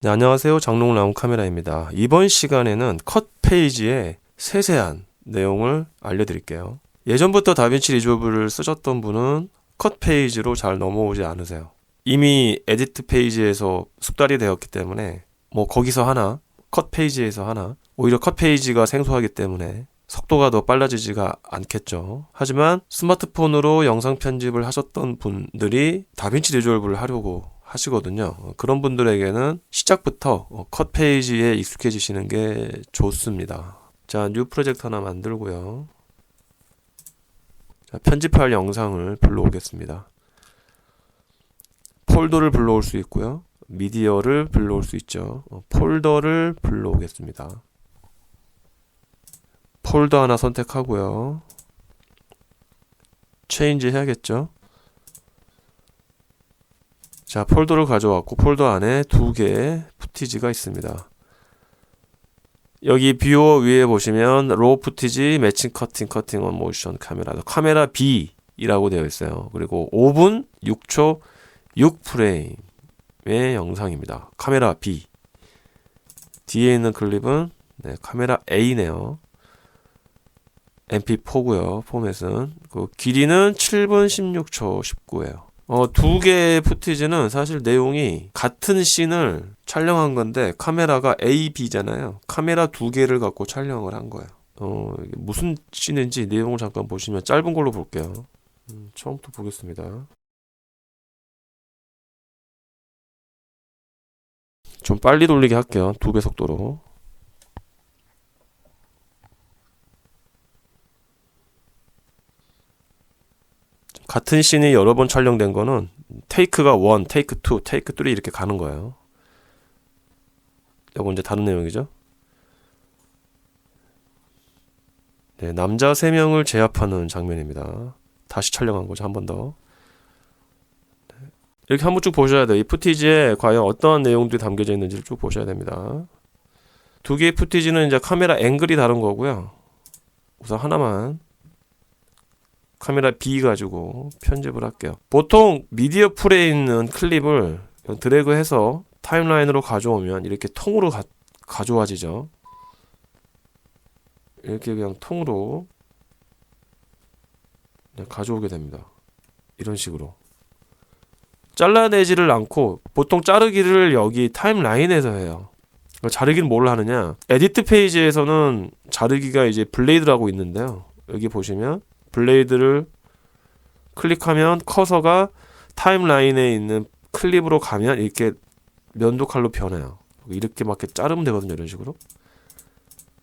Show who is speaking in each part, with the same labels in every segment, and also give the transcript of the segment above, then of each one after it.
Speaker 1: 네, 안녕하세요. 장롱 나온 카메라입니다. 이번 시간에는 컷 페이지의 세세한 내용을 알려드릴게요. 예전부터 다빈치 리졸브를 쓰셨던 분은 컷 페이지로 잘 넘어오지 않으세요. 이미 에디트 페이지에서 숙달이 되었기 때문에 뭐 거기서 하나, 컷 페이지에서 하나, 오히려 컷 페이지가 생소하기 때문에 속도가 더 빨라지지가 않겠죠. 하지만 스마트폰으로 영상 편집을 하셨던 분들이 다빈치 리졸브를 하려고 하시거든요. 어, 그런 분들에게는 시작부터 어, 컷 페이지에 익숙해지시는 게 좋습니다. 자, 뉴 프로젝트 하나 만들고요. 자, 편집할 영상을 불러오겠습니다. 폴더를 불러올 수 있고요. 미디어를 불러올 수 있죠. 어, 폴더를 불러오겠습니다. 폴더 하나 선택하고요. 체인지 해야겠죠. 자, 폴더를 가져왔고 폴더 안에 두 개의 푸티지가 있습니다. 여기 뷰어 위에 보시면 로우 푸티지, 매칭 커팅, 커팅 온 모션 카메라, 카메라 B이라고 되어 있어요. 그리고 5분 6초 6프레임의 영상입니다. 카메라 B. 뒤에 있는 클립은 네, 카메라 A네요. MP4고요. 포맷은 그 길이는 7분 16초 19예요. 어, 두 개의 푸티지는 사실 내용이 같은 씬을 촬영한 건데 카메라가 A, B잖아요. 카메라 두 개를 갖고 촬영을 한 거예요. 어, 무슨 씬인지 내용을 잠깐 보시면 짧은 걸로 볼게요. 음, 처음부터 보겠습니다. 좀 빨리 돌리게 할게요. 두 배 속도로. 같은 씬이 여러 번 촬영된 거는 테이크가 1, 테이크 2, 테이크 3 이렇게 가는 거예요. 이거 이제 다른 내용이죠. 네, 남자 3명을 제압하는 장면입니다. 다시 촬영한 거죠. 한 번 더. 네, 이렇게 한번 쭉 보셔야 돼요. 이 푸티지에 과연 어떠한 내용들이 담겨져 있는지를 쭉 보셔야 됩니다. 두 개의 푸티지는 이제 카메라 앵글이 다른 거고요. 우선 하나만 카메라 B 가지고 편집을 할게요. 보통 미디어 풀에 있는 클립을 드래그해서 타임라인으로 가져오면 이렇게 통으로 가, 가져와지죠. 이렇게 그냥 통으로 그냥 가져오게 됩니다. 이런 식으로. 잘라내지를 않고 보통 자르기를 여기 타임라인에서 해요. 자르기는 뭘 하느냐? 에디트 페이지에서는 자르기가 이제 블레이드라고 있는데요. 여기 보시면 블레이드를 클릭하면 커서가 타임라인에 있는 클립으로 가면 이렇게 면도칼로 변해요. 이렇게 막 이렇게 자르면 되거든요. 이런 식으로.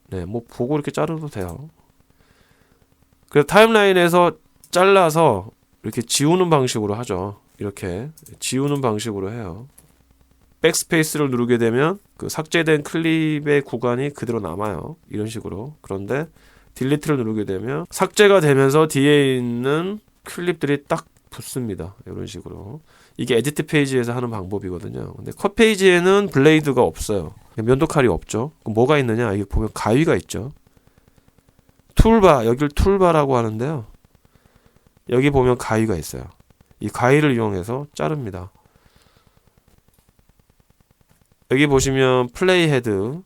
Speaker 1: 네, 뭐 보고 이렇게 자르도 돼요. 그래서 타임라인에서 잘라서 이렇게 지우는 방식으로 하죠. 이렇게 지우는 방식으로 해요. 백스페이스를 누르게 되면 그 삭제된 클립의 구간이 그대로 남아요. 이런 식으로. 그런데 딜리트를 누르게 되면 삭제가 되면서 뒤에 있는 클립들이 딱 붙습니다. 이런 식으로. 이게 에디트 페이지에서 하는 방법이거든요. 근데 컷 페이지에는 블레이드가 없어요. 면도 칼이 없죠. 그럼 뭐가 있느냐? 여기 보면 가위가 있죠. 툴바, 여기를 툴바라고 하는데요. 여기 보면 가위가 있어요. 이 가위를 이용해서 자릅니다. 여기 보시면 플레이 헤드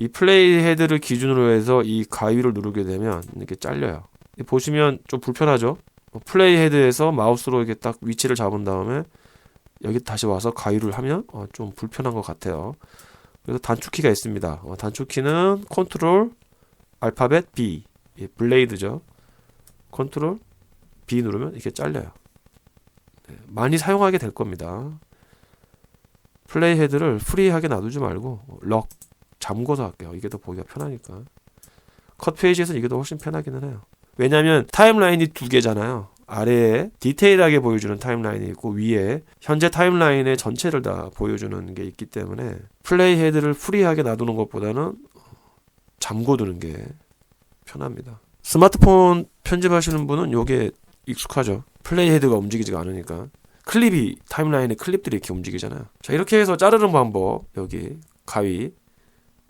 Speaker 1: 이 플레이 헤드를 기준으로 해서 이 가위를 누르게 되면 이렇게 잘려요. 보시면 좀 불편하죠? 플레이 헤드에서 마우스로 이렇게 딱 위치를 잡은 다음에 여기 다시 와서 가위를 하면 어, 좀 불편한 것 같아요. 그래서 단축키가 있습니다. 어, 단축키는 컨트롤 알파벳 B 예, 블레이드죠. 컨트롤 B 누르면 이렇게 잘려요. 네, 많이 사용하게 될 겁니다. 플레이 헤드를 프리하게 놔두지 말고 럭 잠궈서 할게요. 이게 더 보기가 편하니까. 컷 페이지에서 이게 더 훨씬 편하기는 해요. 왜냐하면 타임라인이 두 개잖아요. 아래에 디테일하게 보여주는 타임라인이 있고 위에 현재 타임라인의 전체를 다 보여주는 게 있기 때문에 플레이 헤드를 프리하게 놔두는 것보다는 잠궈두는 게 편합니다. 스마트폰 편집하시는 분은 이게 익숙하죠. 플레이 헤드가 움직이지가 않으니까 클립이 타임라인에 클립들이 이렇게 움직이잖아요. 자 이렇게 해서 자르는 방법 여기 가위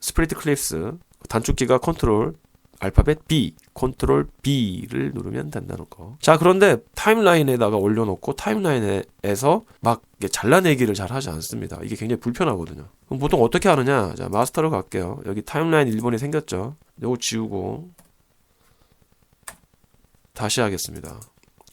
Speaker 1: 스프리트 클립스 단축키가 컨트롤 알파벳 B, 컨트롤 B를 누르면 된다는 거. 자, 그런데 타임라인에다가 올려놓고 타임라인에서 막 잘라내기를 잘 하지 않습니다. 이게 굉장히 불편하거든요. 그럼 보통 어떻게 하느냐? 자, 마스터로 갈게요. 여기 타임라인 1번이 생겼죠? 요거 지우고 다시 하겠습니다.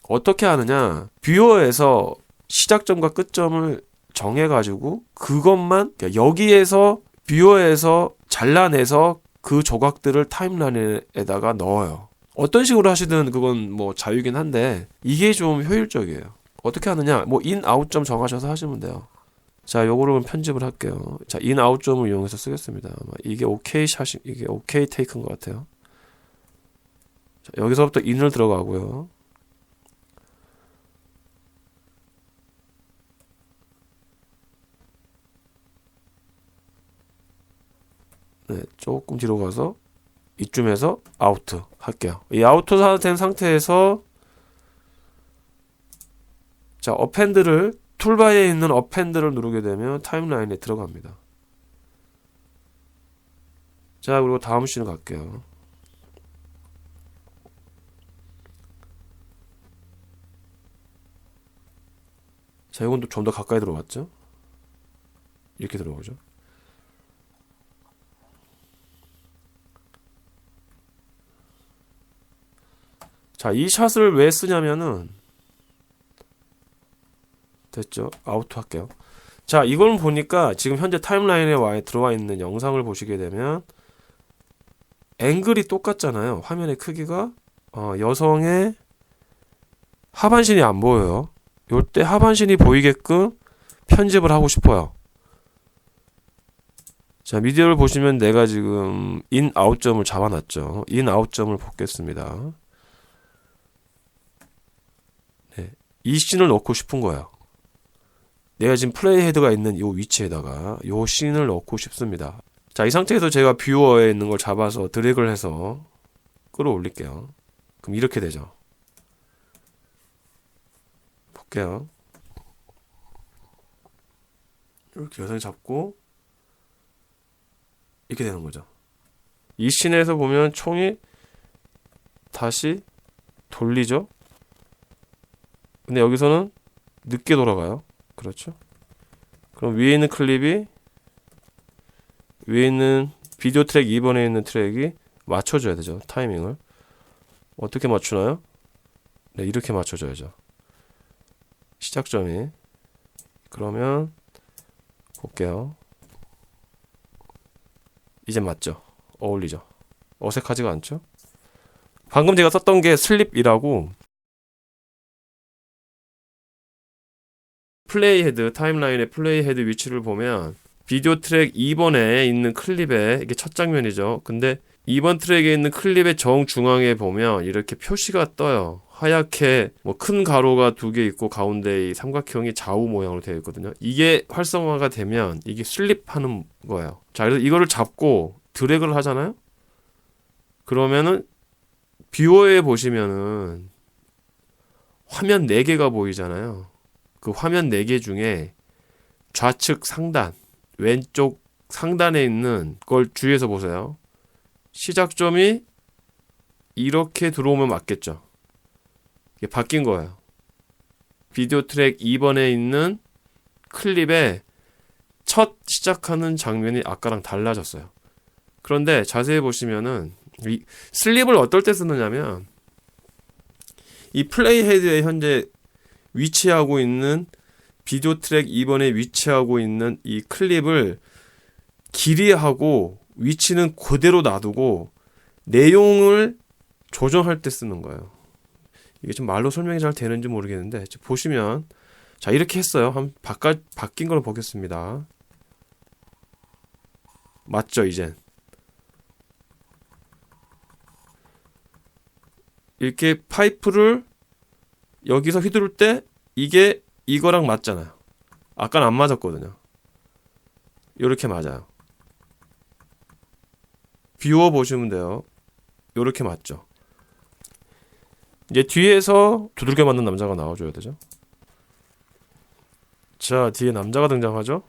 Speaker 1: 어떻게 하느냐? 뷰어에서 시작점과 끝점을 정해가지고 그것만 그러니까 여기에서 뷰어에서 잘라내서 그 조각들을 타임라인에다가 넣어요. 어떤 식으로 하시든 그건 뭐 자유긴 한데 이게 좀 효율적이에요. 어떻게 하느냐? 뭐 인 아웃 점 정하셔서 하시면 돼요. 자, 요거를 편집을 할게요. 자, 인 아웃 점을 이용해서 쓰겠습니다. 이게 오케이 샷이 이게 오케이 테이크인 것 같아요. 자, 여기서부터 인을 들어가고요. 네, 조금 뒤로 가서 이쯤에서 아우트 할게요. 이 아우트 된 상태에서 자, 어펜드를 툴바에 있는 어펜드를 누르게 되면 타임라인에 들어갑니다. 자, 그리고 다음 씬을 갈게요. 자, 이건 좀 더 가까이 들어왔죠? 이렇게 들어오죠. 자, 이 샷을 왜 쓰냐면은 됐죠? 아웃 할게요. 자, 이걸 보니까 지금 현재 타임라인에 와 들어와 있는 영상을 보시게 되면 앵글이 똑같잖아요. 화면의 크기가 어, 여성의 하반신이 안 보여요. 요때 하반신이 보이게끔 편집을 하고 싶어요. 자, 미디어를 보시면 내가 지금 인 아웃점을 잡아놨죠. 인 아웃점을 보겠습니다. 이 씬을 넣고 싶은 거야. 내가 지금 플레이 헤드가 있는 이 위치에다가 이 씬을 넣고 싶습니다. 자, 이 상태에서 제가 뷰어에 있는 걸 잡아서 드래그를 해서 끌어올릴게요. 그럼 이렇게 되죠. 볼게요. 이렇게 여성이 잡고 이렇게 되는 거죠. 이 씬에서 보면 총이 다시 돌리죠. 근데 여기서는 늦게 돌아가요. 그렇죠? 그럼 위에 있는 클립이 위에 있는 비디오 트랙 2번에 있는 트랙이 맞춰줘야 되죠. 타이밍을. 어떻게 맞추나요? 네, 이렇게 맞춰줘야죠. 시작점이. 그러면 볼게요. 이제 맞죠? 어울리죠? 어색하지가 않죠? 방금 제가 썼던 게 슬립이라고 플레이 헤드 타임라인의 플레이 헤드 위치를 보면 비디오 트랙 2번에 있는 클립에 이게 첫 장면이죠. 근데 2번 트랙에 있는 클립의 정중앙에 보면 이렇게 표시가 떠요. 하얗게 뭐 큰 가로가 두 개 있고 가운데 이 삼각형이 좌우 모양으로 되어 있거든요. 이게 활성화가 되면 이게 슬립하는 거예요. 자, 그래서 이거를 잡고 드래그를 하잖아요. 그러면은 뷰어에 보시면은 화면 4개가 보이잖아요. 그 화면 4개 중에 좌측 상단, 왼쪽 상단에 있는 걸 주의해서 보세요. 시작점이 이렇게 들어오면 맞겠죠. 이게 바뀐 거예요. 비디오 트랙 2번에 있는 클립에 첫 시작하는 장면이 아까랑 달라졌어요. 그런데 자세히 보시면은 이 슬립을 어떨 때 쓰느냐면 이 플레이 헤드에 현재 위치하고 있는 비디오 트랙 2번에 위치하고 있는 이 클립을 길이하고 위치는 그대로 놔두고 내용을 조정할 때 쓰는 거예요. 이게 좀 말로 설명이 잘 되는지 모르겠는데 보시면 자 이렇게 했어요. 한 바깥 바뀐 걸 보겠습니다. 맞죠 이젠 이렇게 파이프를 여기서 휘두를 때 이게 이거랑 맞잖아요. 아까는 안 맞았거든요. 이렇게 맞아요. 비워 보시면 돼요. 이렇게 맞죠. 이제 뒤에서 두들겨 맞는 남자가 나와줘야 되죠. 자, 뒤에 남자가 등장하죠.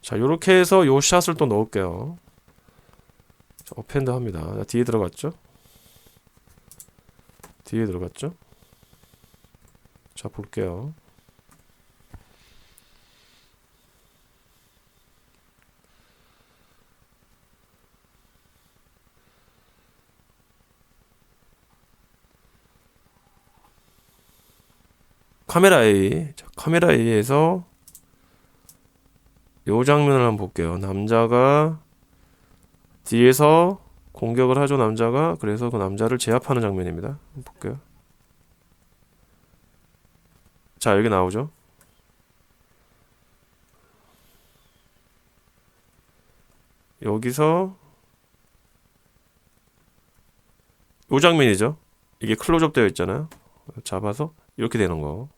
Speaker 1: 자, 요렇게 해서 요 샷을 또 넣을게요. 자, 어펜드 합니다. 자, 뒤에 들어갔죠? 뒤에 들어갔죠? 자, 볼게요. 카메라 A. 자, 카메라 A에서 요 장면을 한번 볼게요. 남자가 뒤에서 공격을 하죠, 남자가. 그래서 그 남자를 제압하는 장면입니다. 볼게요. 자, 여기 나오죠. 여기서 요 장면이죠. 이게 클로즈업 되어 있잖아요. 잡아서 이렇게 되는 거.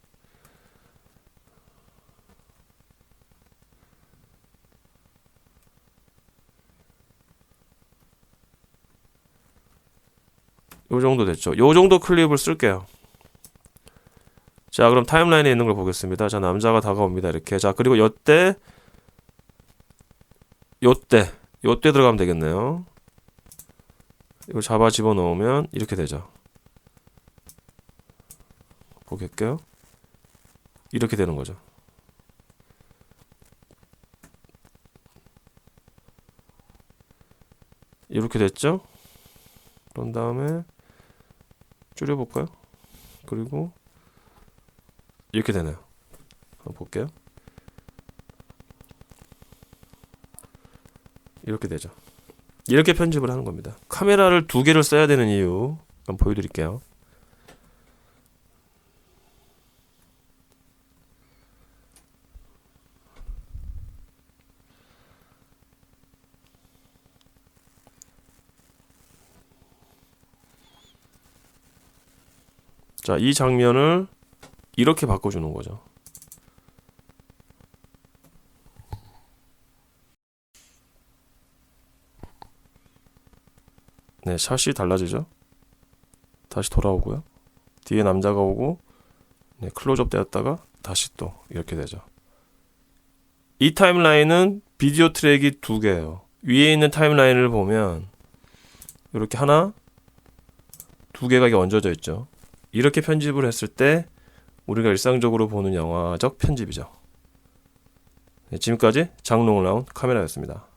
Speaker 1: 요 정도 됐죠. 요 정도 클립을 쓸게요. 자, 그럼 타임라인에 있는 걸 보겠습니다. 자, 남자가 다가옵니다. 이렇게. 자, 그리고 요때 요때 요때 들어가면 되겠네요. 이걸 잡아 집어넣으면 이렇게 되죠. 보겠게요. 이렇게 되는 거죠. 이렇게 됐죠? 그런 다음에 줄여볼까요? 그리고 이렇게 되네요. 한번 볼게요. 이렇게 되죠. 이렇게 편집을 하는 겁니다. 카메라를 두 개를 써야 되는 이유 한번 보여드릴게요. 자, 이 장면을 이렇게 바꿔주는 거죠. 네, 샷이 달라지죠. 다시 돌아오고요. 뒤에 남자가 오고, 네, 클로즈업 되었다가 다시 또 이렇게 되죠. 이 타임라인은 비디오 트랙이 두 개예요. 위에 있는 타임라인을 보면 이렇게 하나, 두 개가 얹어져 있죠. 이렇게 편집을 했을 때 우리가 일상적으로 보는 영화적 편집이죠. 네, 지금까지 장롱을 나온 카메라였습니다.